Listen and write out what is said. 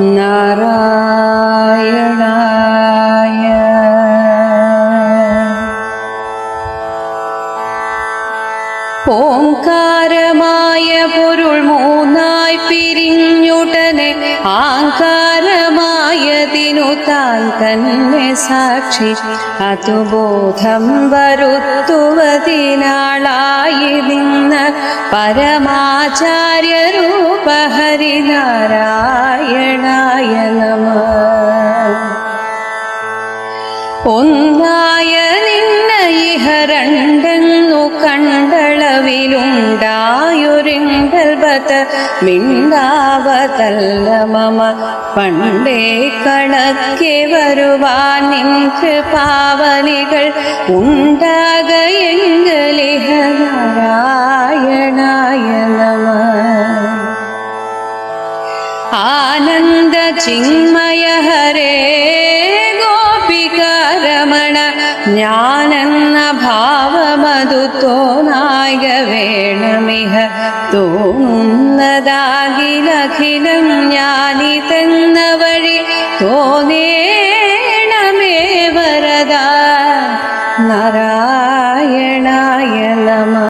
നാരായണായ. ഓംകാരമായ പൊരുൾ മൂന്നായി പിരിഞ്ഞുടനെ ആകാരമായതിനു താൻ തന്നെ സാക്ഷി. അതുബോധം വരുത്തുവതിനാളായി നിന്ന് പരമാചാര്യ രൂപഹരിനാരായ ഒന്നായ നിന്ന ഇഹ രണ്ടെന്നു കണ്ടളവിലുണ്ടായൊരിങ്കൽബത മിണ്ടാവതല്ല മമ. പണ്ടേ കണക്കെ വരുവാൻ നിന്റെ പാവലികൾ ഉണ്ടാകയെങ്കലിഹ നമ. ആനന്ദ ചിന്മയ ഞാനെന്ന ഭാവമതു തോന്നായ വേണമിഹ തോന്നുന്നതാകിലഖിലം ഞാനിതെന്ന വഴി തോന്നേണമേ വരദ. നാരായണായ നമ.